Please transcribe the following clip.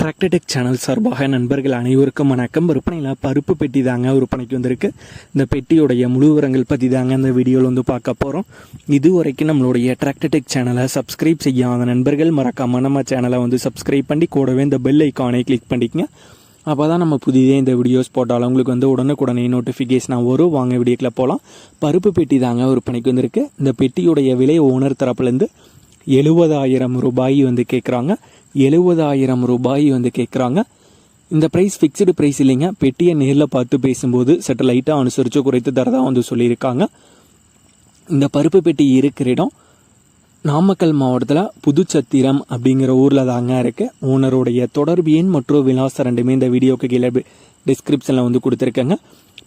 Tractor Tech channel சார்பாக நண்பர்கள் அனைவருக்கும் வணக்கம். விற்பனையில் பருப்பு பெட்டி தாங்க விற்பனைக்கு வந்திருக்கு. இந்த பெட்டியோடைய முழு விவரங்கள் பற்றி தாங்க இந்த வீடியோவில் வந்து பார்க்க போகிறோம் இது வரைக்கும் நம்மளுடைய டிராக்டர்டெக் சேனலை சப்ஸ்கிரைப் செய்யாத நண்பர்கள் மறக்காம நம்ம சேனலை வந்து சப்ஸ்கிரைப் பண்ணி கூடவே இந்த பெல் ஐக்கானை கிளிக் பண்ணிக்கங்க. அப்போ தான் நம்ம புதிதே இந்த வீடியோஸ் போட்டாலும் உங்களுக்கு வந்து உடனுக்குடனே நோட்டிஃபிகேஷனாக வரும். வாங்க வீடியோக்கில் போகலாம் பருப்பு பெட்டி தாங்க விற்பனைக்கு வந்திருக்கு. இந்த பெட்டியுடைய விலை ஓனர் தரப்புலேருந்து எழுபதாயிரம் ரூபாய் வந்து கேட்குறாங்க எழுபதாயிரம் ரூபாய் வந்து கேட்குறாங்க இந்த ப்ரைஸ் ஃபிக்ஸ்டு ப்ரைஸ் இல்லைங்க. பெட்டியை நேரில் பார்த்து பேசும்போது சற்று லைட்டாக அனுசரித்து குறைத்து தரதான் வந்து சொல்லியிருக்காங்க. இந்த பருப்பு பெட்டி இருக்கிற இடம் நாமக்கல் மாவட்டத்தில் புதுச்சத்திரம் அப்படிங்கிற ஊரில் தாங்க இருக்குது ஓனருடைய தொடர்பு எண் மற்றும் விலாசம் ரெண்டுமே இந்த வீடியோக்கு கீழே டிஸ்கிரிப்ஷனில் வந்து கொடுத்துருக்கேங்க.